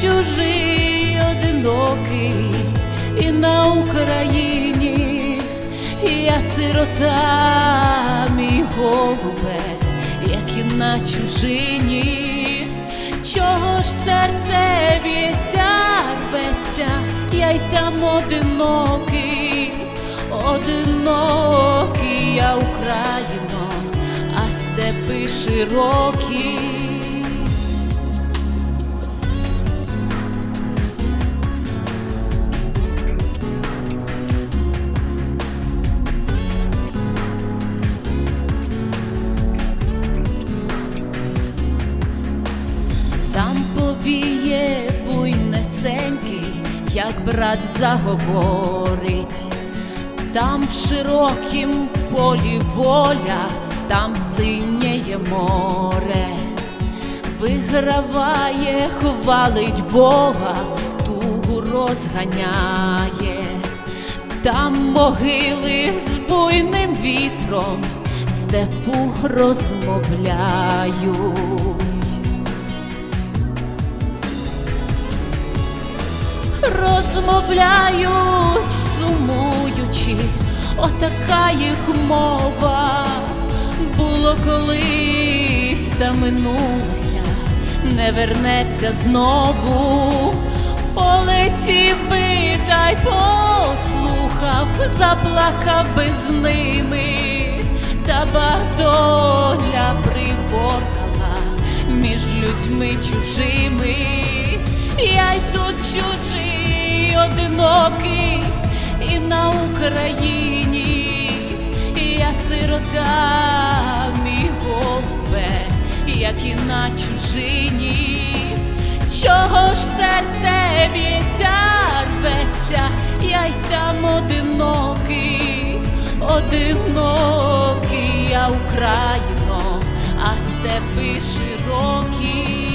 Чужий, одинокий, і на Україні. Я сирота, мій голубе, як і на чужині, чого ж серце б'ється, рветься, я й там одинокий, одинокий я Україно, а степи широкі. Там повіє буйнесенький, як брат заговорить, там в широкім полі воля, там синєє море, виграває, хвалить Бога, тугу розганяє, там могили з буйним вітром, степу розмовляють. Розмовляють, сумуючи, отака їх мова. Було колись та минулося, не вернеться знову. Полетів би та й послухав, заплакав би з ними, та доля приборкала між людьми чужими. Я й тут чужий, одинокий, і на Україні я сирота, мій голубе, як і на чужині. Чого ж серце б'ється, рветься, я й там одинокий, одинокий я Україно, а степи широкі.